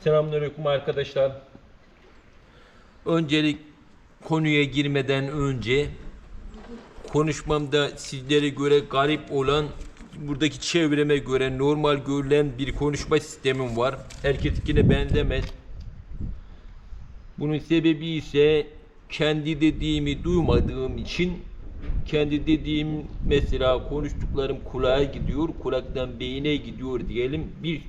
Selamünaleyküm arkadaşlar. Öncelik konuya girmeden önce konuşmamda sizlere göre garip olan buradaki çevreme göre normal görülen bir konuşma sistemim var. Herkes yine benzemez. Bunun sebebi ise kendi dediğimi duymadığım için kendi dediğim mesela konuştuklarım kulağa gidiyor, kulaktan beyine gidiyor diyelim. Bir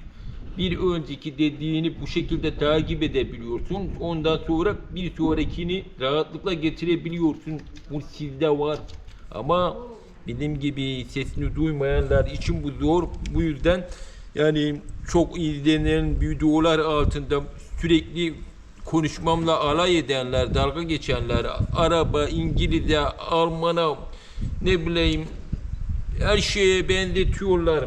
bir önceki dediğini bu şekilde takip edebiliyorsun. Ondan sonra bir sonrakini rahatlıkla getirebiliyorsun. Bu sizde var. Ama benim gibi sesini duymayanlar için bu zor. Bu yüzden yani çok izlenen videolar altında sürekli konuşmamla alay edenler, dalga geçenler, araba, İngilizce, Alman'a ne bileyim her şeye benzetiyorlar.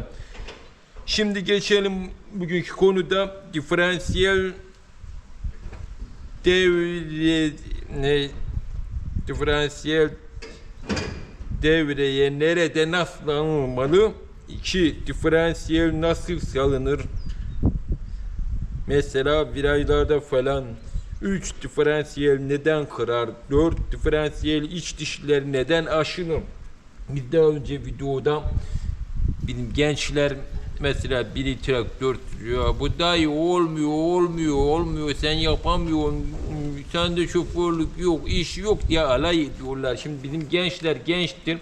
Şimdi geçelim bugünkü konuda diferansiyel devre ne diferansiyel devreye nerede nasıl alınmalı? 2. Diferansiyel nasıl salınır? Mesela virajlarda falan 3 diferansiyel neden kırar? 4 diferansiyel iç dişler neden aşınır? Biz daha önce videoda benim gençler mesela biri traktör sürüyor. Bu dayı olmuyor, olmuyor, olmuyor. Sen yapamıyorsun. Sende şoförlük yok, iş yok diye alay ediyorlar. Şimdi bizim gençler gençtir.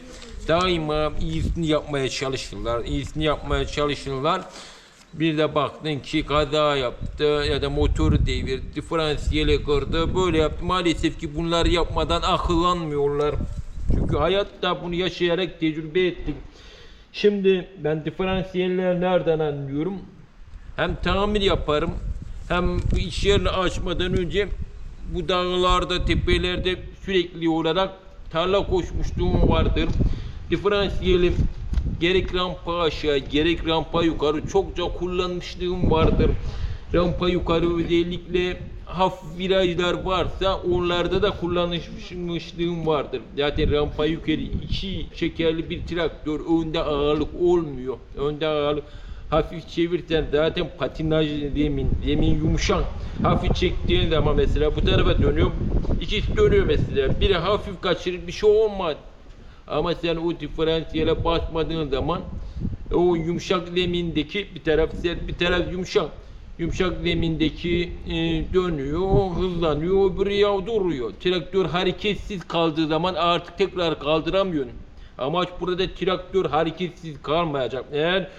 Daima iyisini yapmaya çalışırlar. iyisini yapmaya çalışırlar. Bir de baktın ki kaza yaptı ya da motoru devirdi, diferansiyeli kırdı, böyle yaptı. Maalesef ki bunları yapmadan akıllanmıyorlar. Çünkü hayatta bunu yaşayarak tecrübe ettik. Şimdi ben diferansiyeller nereden anlıyorum? Hem tamir yaparım, hem iş yerini açmadan önce bu dağlarda, tepelerde sürekli olarak tarla koşmuşluğum vardır. Diferansiyelim gerek rampa aşağı gerek rampa yukarı çokça kullanmışlığım vardır. Rampa yukarı özellikle hafif virajlar varsa onlarda da kullanmışlığım vardır. Zaten rampa yukarı iki şekerli bir traktör önde ağırlık olmuyor. Önde ağırlık hafif çevirsen zaten patinaj zemin, zemin yumuşak. Hafif çektiğin zaman mesela bu tarafa dönüyor. İkisi dönüyor mesela. Biri hafif kaçırır bir şey olmaz. Ama sen o diferansiyele basmadığın zaman o yumuşak zemindeki bir taraf sert bir taraf yumuşak. Yumuşak zemindeki e, dönüyor, hızlanıyor, öbürü ya duruyor. Traktör hareketsiz kaldığı zaman artık tekrar kaldıramıyorsun. Amaç burada traktör hareketsiz kalmayacak. Eğer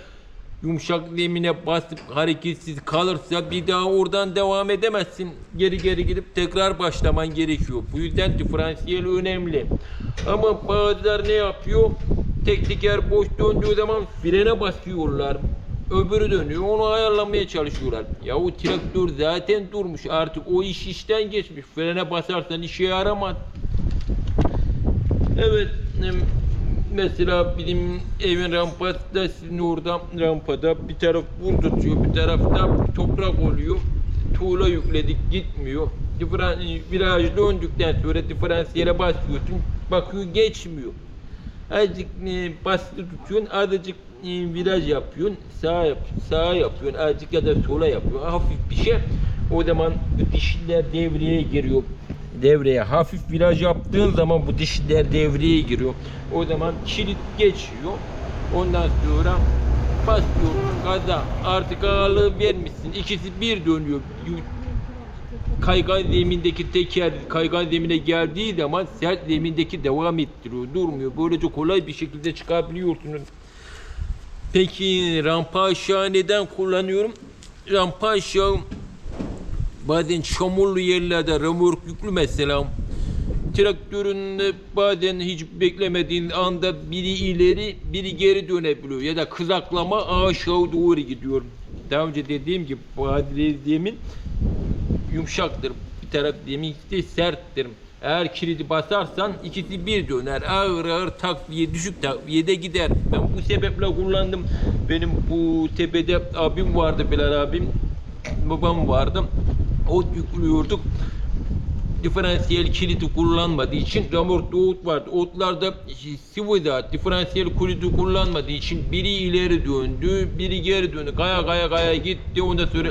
yumuşak zemine basıp hareketsiz kalırsa bir daha oradan devam edemezsin. Geri geri gidip tekrar başlaman gerekiyor. Bu yüzden diferansiyel önemli. Ama bazıları ne yapıyor? Tek teker boş döndüğü zaman frene basıyorlar. Öbürü dönüyor onu ayarlamaya çalışıyorlar. Ya o traktör zaten durmuş artık o iş işten geçmiş. Frene basarsan işe yaramaz. Evet mesela bizim evin rampasında sizin orada rampada bir taraf bul tutuyor bir tarafta toprak oluyor. Tuğla yükledik gitmiyor. Diferan, viraj döndükten sonra diferansiyele basıyorsun bakıyor geçmiyor. Azıcık e, basılı tutuyorsun azıcık viraj yapıyorsun sağa yap, sağa yapıyorsun azıcık ya da sola yapıyorsun hafif bir şey o zaman bu dişler devreye giriyor devreye hafif viraj yaptığın zaman bu dişler devreye giriyor. O zaman kilit geçiyor. Ondan sonra basıyorsun gaza artık ağırlığı vermişsin. İkisi bir dönüyor. Kaygan zemindeki teker kaygan zemine geldiği zaman sert zemindeki devam ettiriyor. Durmuyor. Böylece kolay bir şekilde çıkabiliyorsunuz. Peki rampa aşağı neden kullanıyorum? Rampa aşağı bazen çamurlu yerlerde römork yüklü mesela traktörün bazen hiç beklemediğin anda biri ileri biri geri dönebiliyor ya da kızaklama aşağı doğru gidiyor. Daha önce dediğim gibi badire zemin yumuşaktır. Bir taraf zemin ise serttir. Eğer kilidi basarsan ikisi bir döner. Ağır ağır takviye, düşük takviyede gider. Ben bu sebeple kullandım. Benim bu tepede abim vardı Bilal abim. Babam vardı ot yüklüyorduk. Diferansiyel kilidi kullanmadığı için ramorkta ot vardı. Otlarda sıvıda diferansiyel kilidi kullanmadığı için biri ileri döndü, biri geri döndü. Kaya kaya kaya gitti. Ondan sonra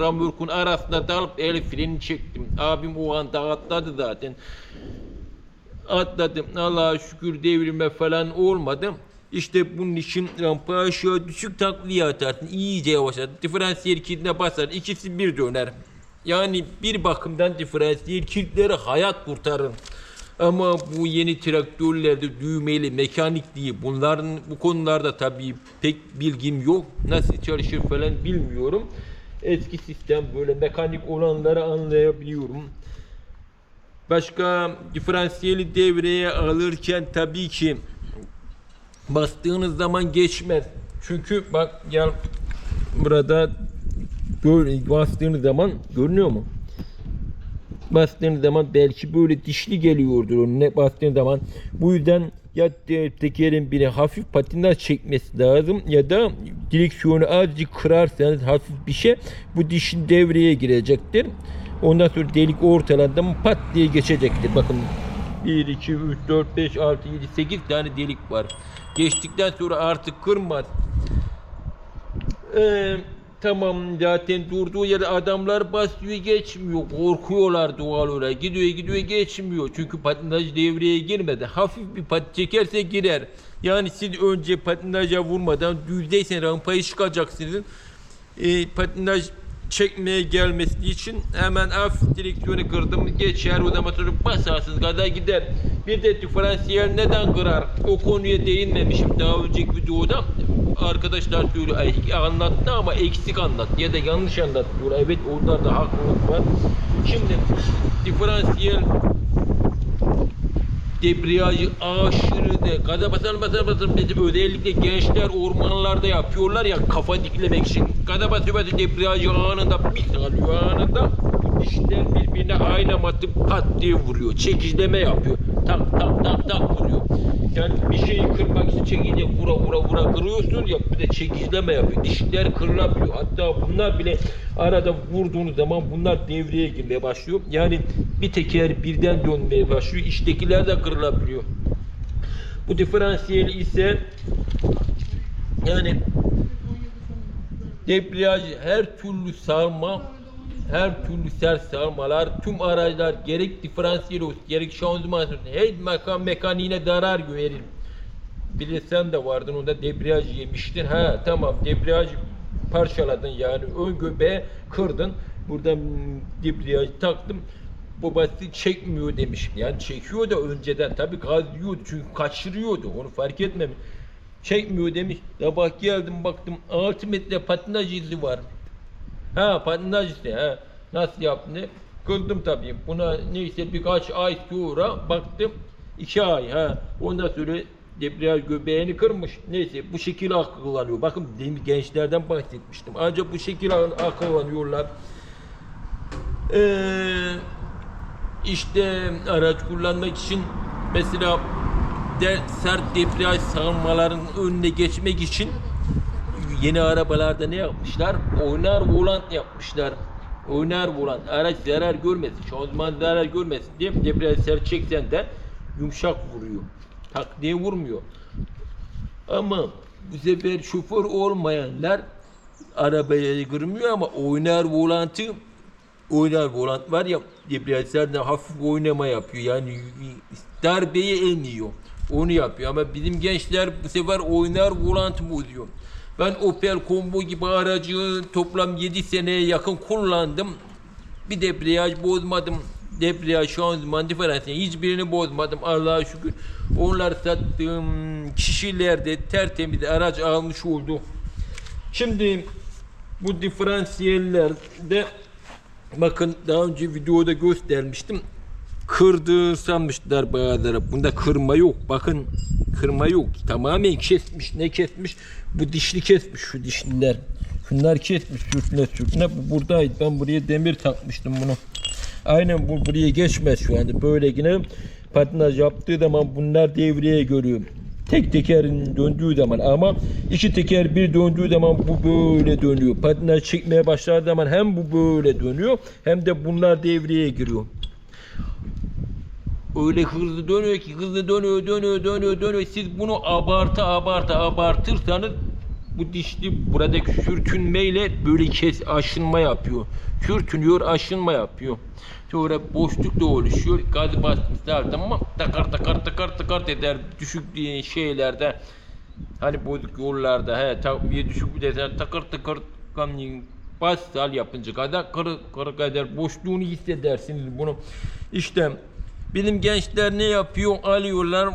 ramorkun arasına dalıp el freni çektim. Abim o anda atladı zaten. Atladım. Allah'a şükür devrime falan olmadı. İşte bunun için rampa aşağı düşük takliye atarsın. İyice yavaşlar. Diferansiyel kilidine basar. İkisi bir döner. Yani bir bakımdan diferansiyel kilitleri hayat kurtarır. Ama bu yeni traktörlerde düğmeli mekanik değil. Bunların bu konularda tabii pek bilgim yok. Nasıl çalışır falan bilmiyorum. Eski sistem böyle mekanik olanları anlayabiliyorum. Başka diferansiyeli devreye alırken tabii ki bastığınız zaman geçmez. Çünkü bak gel burada böyle bastığınız zaman görünüyor mu? Bastığınız zaman belki böyle dişli geliyordur önüne bastığınız zaman. Bu yüzden ya te- tekerin biri hafif patinaj çekmesi lazım ya da direksiyonu azıcık kırarsanız hafif bir şey bu dişin devreye girecektir. Ondan sonra delik ortalarında mı pat diye geçecektir. Bakın 1, 2, 3, 4, 5, 6, 7, 8 tane delik var. Geçtikten sonra artık kırmaz. Ee, tamam zaten durduğu yere adamlar basıyor geçmiyor. Korkuyorlar doğal olarak. Gidiyor gidiyor geçmiyor. Çünkü patinaj devreye girmedi. Hafif bir pat çekerse girer. Yani siz önce patinaja vurmadan düzdeysen rampayı çıkacaksınız. Ee, patinaj çekmeye gelmesi için hemen hafif direksiyonu kırdım geçer o zaman sonra basarsınız kadar gider. Bir de diferansiyel neden kırar? O konuya değinmemişim daha önceki videoda. Arkadaşlar söylüyor anlattı ama eksik anlattı ya da yanlış anlattı. Evet onlarda haklılık var. Şimdi diferansiyel debriyajı aşırı de. Gaza basar basar basar bizim özellikle gençler ormanlarda yapıyorlar ya kafa diklemek için. Gaza basıyor basıyor. Debriyajı anında bir salıyor anında dişler birbirine ayna atıp pat diye vuruyor. Çekişleme yapıyor. Tak tak tak tak vuruyor yani bir şeyi kırmak için çekince vura vura vura kırıyorsun ya bir de çekişleme yapıyor dişler kırılabiliyor. Hatta bunlar bile arada vurduğunuz zaman bunlar devreye girmeye başlıyor. Yani bir teker birden dönmeye başlıyor içtekiler de kırılabiliyor. Bu diferansiyel ise yani debriyaj her türlü sarma her türlü sert sarmalar tüm araçlar gerek diferansiyel olsun gerek şanzıman olsun her makam mekaniğine zarar verir. Bir de sen de vardın onda debriyaj yemiştin. Ha tamam debriyaj parçaladın yani ön göbeğe kırdın. Buradan debriyaj taktım. Babası çekmiyor demiş. Yani çekiyor da önceden tabii gaz yiyordu çünkü kaçırıyordu onu fark etmemiş. Çekmiyor demiş. Ya bak geldim baktım 6 metre patinaj izi var. Ha patinaj işte ha. Nasıl yaptın? ne? Kırdım tabii. Buna neyse birkaç ay sonra baktım. iki ay ha. Ondan sonra debriyaj göbeğini kırmış. Neyse bu şekilde akıllanıyor. Bakın demin gençlerden bahsetmiştim. Ancak bu şekilde akıllanıyorlar. Ee, işte araç kullanmak için mesela de, sert debriyaj sarmaların önüne geçmek için yeni arabalarda ne yapmışlar? Oynar volant yapmışlar. Oynar volant. Araç zarar görmesin. Şanzıman zarar görmesin diye sert çeksen de yumuşak vuruyor. Tak diye vurmuyor. Ama bu sefer şoför olmayanlar arabaya kırmıyor ama oynar volantı oynar volant var ya debriyajlarda hafif oynama yapıyor. Yani darbeyi emiyor. Onu yapıyor ama bizim gençler bu sefer oynar volant bozuyor. Ben Opel Combo gibi aracı toplam 7 seneye yakın kullandım. Bir debriyaj bozmadım. Debriyaj, şanzıman, diferansiyel hiçbirini bozmadım Allah'a şükür. Onlar sattığım kişilerde tertemiz araç almış oldu. Şimdi bu diferansiyellerde bakın daha önce videoda göstermiştim. Kırdığı sanmışlar bazıları. Bunda kırma yok. Bakın kırma yok. Tamamen kesmiş. Ne kesmiş? Bu dişli kesmiş şu dişliler. Şunlar kesmiş sürtüne sürtüne. Bu buradaydı. Ben buraya demir takmıştım bunu. Aynen bu buraya geçmez şu anda. Böyle yine patinaj yaptığı zaman bunlar devreye görüyor. Tek tekerin döndüğü zaman ama iki teker bir döndüğü zaman bu böyle dönüyor. Patinaj çekmeye başladığı zaman hem bu böyle dönüyor hem de bunlar devreye giriyor. Öyle hızlı dönüyor ki hızlı dönüyor dönüyor dönüyor dönüyor. Siz bunu abartı abartı abartırsanız bu dişli buradaki sürtünmeyle böyle kes aşınma yapıyor. Sürtünüyor aşınma yapıyor. Sonra boşluk da oluşuyor. Gaz basmışlar tamam takar takar takar takar eder düşük şeylerde hani bozuk yollarda he takviye düşük bir de takır takır bas sal yapınca kadar kırı kırı kadar boşluğunu hissedersiniz bunu. İşte Bilim gençler ne yapıyor? Alıyorlar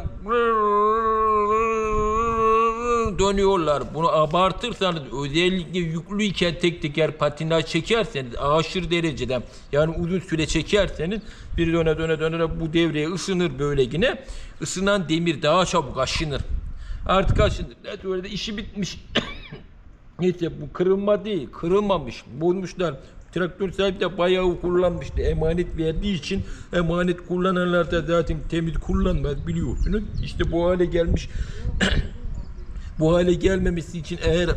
dönüyorlar. Bunu abartırsanız özellikle yüklüyken tek teker patinaj çekerseniz aşırı derecede yani uzun süre çekerseniz bir döne döne döne bu devreye ısınır böyle yine. Isınan demir daha çabuk aşınır. Artık aşınır. Evet, öyle de işi bitmiş. Neyse bu kırılma değil, kırılmamış. Bulmuşlar. Traktör sahibi de bayağı kullanmıştı. Emanet verdiği için emanet kullananlar da zaten temiz kullanmaz biliyorsunuz. İşte bu hale gelmiş. bu hale gelmemesi için eğer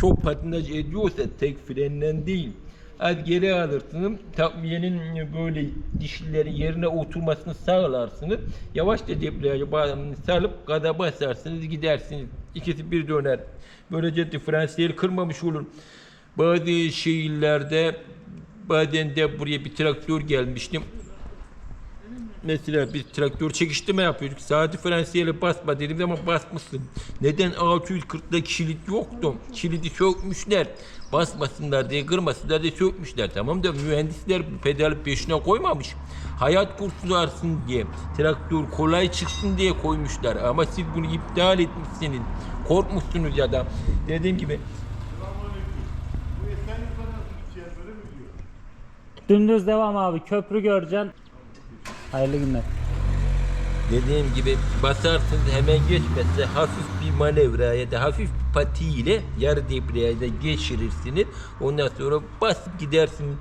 çok patinaj ediyorsa tek frenden değil. Az geri alırsınız. Takviyenin böyle dişlilerin yerine oturmasını sağlarsınız. Yavaşça debriyajı salıp gaza basarsınız gidersiniz. İkisi bir döner. Böylece diferansiyel kırmamış olur. Bazı şehirlerde bazen de buraya bir traktör gelmiştim. Mesela bir traktör çekiştirme yapıyorduk. Sağ diferansiyele basma dedim ama basmışsın. Neden 640'da kilit yoktu? Kilidi sökmüşler. Basmasınlar diye kırmasınlar diye sökmüşler. Tamam da mühendisler bu pedalı peşine koymamış. Hayat kurtularsın diye, traktör kolay çıksın diye koymuşlar. Ama siz bunu iptal etmişsiniz. Korkmuşsunuz ya da. Dediğim gibi Bu Esenlik'e nasıl gideceğiz böyle mi diyor? Dümdüz devam abi. Köprü göreceksin. Hayırlı günler. Dediğim gibi basarsınız hemen geçmezse hafif bir manevra ya da hafif patiyle yarı debriyajda geçirirsiniz. Ondan sonra basıp gidersiniz.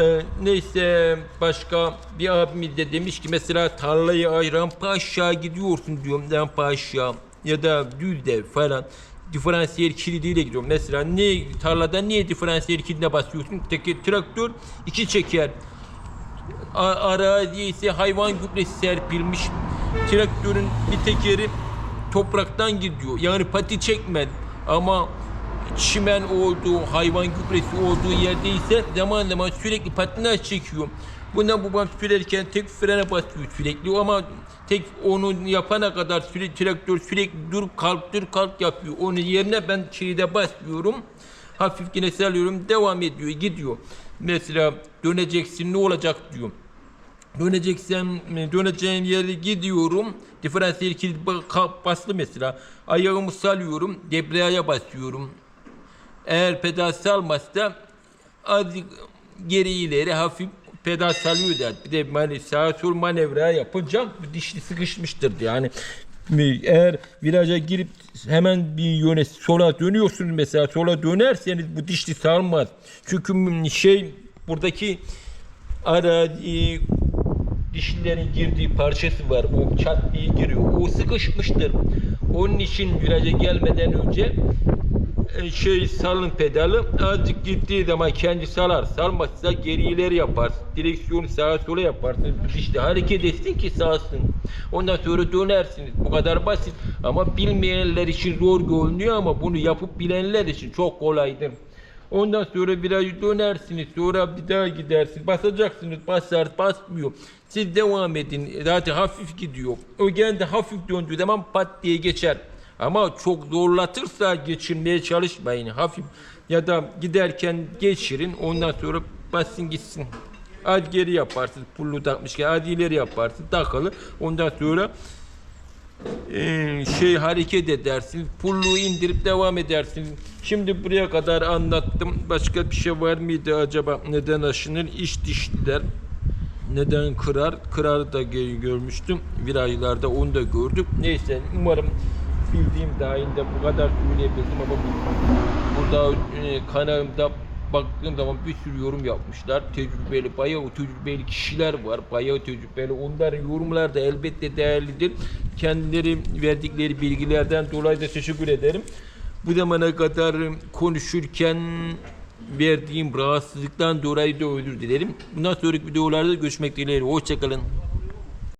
Ee, neyse başka bir abimiz de demiş ki mesela tarlayı ay rampa aşağı gidiyorsun diyorum rampa aşağı ya da düzde falan diferansiyel kilidiyle gidiyorum. Mesela ne tarlada niye diferansiyel kilidine basıyorsun? Teki traktör iki çeker A- araziye ise hayvan gübresi serpilmiş. Traktörün bir tekeri topraktan gidiyor. Yani pati çekmez. Ama çimen olduğu, hayvan gübresi olduğu yerde ise zaman zaman sürekli patinaj çekiyor. Bundan babam sürerken tek frene basıyor sürekli ama tek onu yapana kadar sürekli traktör sürekli dur kalk dur kalk yapıyor. Onun yerine ben şeyde basıyorum. Hafif yine salıyorum devam ediyor gidiyor. Mesela döneceksin ne olacak diyor. Döneceksem döneceğim yere gidiyorum. Diferansiyel kilit ba- ka- bastı mesela. Ayağımı salıyorum. Debriyaja basıyorum. Eğer pedal salmazsa azıcık geri ileri hafif pedal salıyor der. Bir de hani sağa sol manevra yapınca dişli sıkışmıştır yani. Eğer viraja girip hemen bir yöne sola dönüyorsunuz mesela sola dönerseniz bu dişli salmaz. Çünkü şey buradaki arazi dişlilerin girdiği parçası var. O çat diye giriyor. O sıkışmıştır. Onun için viraja gelmeden önce e, şey salın pedalı azıcık gittiği zaman kendi salar. Salmazsa geri ileri yapar. Direksiyonu sağa sola yaparsın. İşte hareket etsin ki sağsın. Ondan sonra dönersiniz. Bu kadar basit. Ama bilmeyenler için zor görünüyor ama bunu yapıp bilenler için çok kolaydır. Ondan sonra biraz dönersiniz. Sonra bir daha gidersiniz. Basacaksınız. Basar basmıyor. Siz devam edin. Zaten hafif gidiyor. O kendi hafif döndüğü zaman pat diye geçer. Ama çok zorlatırsa geçirmeye çalışmayın. Hafif ya da giderken geçirin. Ondan sonra basın gitsin. Az geri yaparsınız. Pullu takmışken az ileri yaparsınız. Takılı. Ondan sonra ee, şey hareket edersiniz. Pulluğu indirip devam edersiniz. Şimdi buraya kadar anlattım. Başka bir şey var mıydı acaba? Neden aşınır? İç dişliler neden kırar? Kırar da gö- görmüştüm. Virajlarda onu da gördük. Neyse umarım bildiğim dahilinde bu kadar söyleyebildim ama bu- burada e, kanalımda baktığım zaman bir sürü yorum yapmışlar. Tecrübeli, bayağı tecrübeli kişiler var. Bayağı tecrübeli. Onların yorumları da elbette değerlidir. Kendileri verdikleri bilgilerden dolayı da teşekkür ederim. Bu zamana kadar konuşurken verdiğim rahatsızlıktan dolayı da özür dilerim. Bundan sonraki videolarda görüşmek dileğiyle. Hoşçakalın.